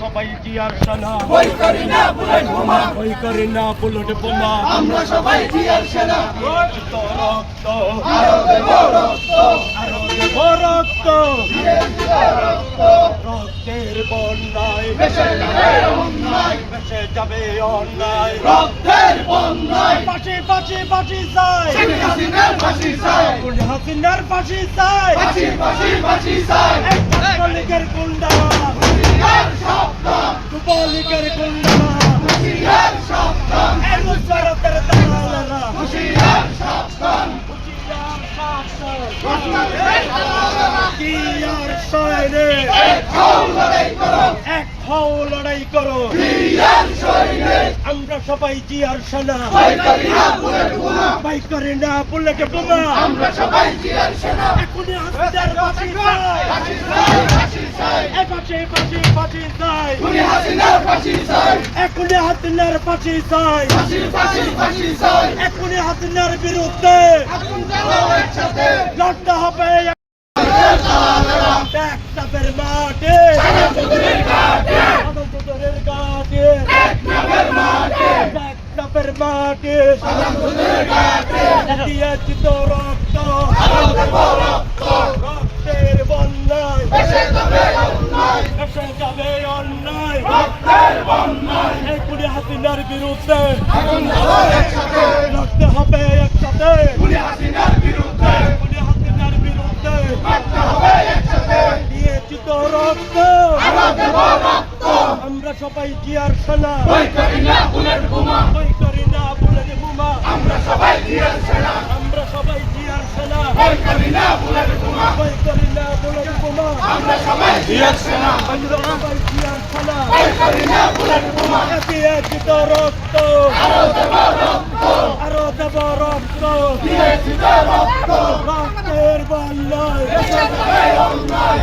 সবাই জিয়ার সেনা? বই করি না বুলেট বোমা। বই করি না বুলেট বোমা। আমরা সবাই জিয়ার সেনা? রক্ত। রক্ত আরও রক্ত রক্ত রক্তের বন্যায়। ভেসে যাবে অন্যায়। ভেসে যাবে অন্যায়। রক্তের বন্যায়। পাশে পাশে পাশে যায় পাশে যায় হাসিনার ফাঁসি চাই। ফাঁসি ফাঁসি ফাঁসি চাই। যুবলীগের গুন্ডা হুঁশিয়ার সাবধান যুবলীগের গুন্ডা হুঁশিয়ার সাবধান এই মুসরতের দালালেরা। হুঁশিয়ার সাবধান হুঁশিয়ার সাবধান। রক্তের দালালেরা কি আর সৈনিক এক হও লড়াই করো। এক হও লড়াই করো। আমরা সবাই জিয়ার সেনা। বই করি না বুলেট বোমা? আমরা সবাই জিয়ার সেনা। এখনই হাসিনার ফাঁসি চাই। ফাঁসি চাই ফাঁসি ফাঁসি ফাঁসি ফাঁসি চাই। খুনি হাসিনার ফাঁসি চাই। এখনই হাসিনার ফাঁসি চাই। ফাঁসি ফাঁসি ফাঁসি চাই। এখনই হাসিনার বিরুদ্ধে আগুন জ্বালাও একসাথে লড়তে হবে। একসাথের মাঠে। ঘাটে দিয়েছি তো রক্ত। রক্তের বন্যায় যাবে অন্যায়। এই কুড়ি হাসিনার বিরুদ্ধে লড়তে হবে একসাথে। খুনি হাসিনার বিরুদ্ধে কুড়ি হাসিনার বিরুদ্ধে দিয়েছি তো রক্ত। আমরা সবাই জিয়ার সেনা বই করি না বুলেট বোমা বই করি না বলে বুমা আমরা সবাই জিয়ার সেনা আমরা সবাই জিয়ার বই করি না বুলেট বোমা করি না বলে বুমা আমরা সবাই জিয়ার সেনা সবাই জিয়ার সেনা বই করি না বুলেট বোমা দিয়েছি তো রক্ত আরও দেব রক্ত আরও দেব রক্ত দিয়েছি তো রক্ত রক্তের বেঁচে যাবে অন্যায়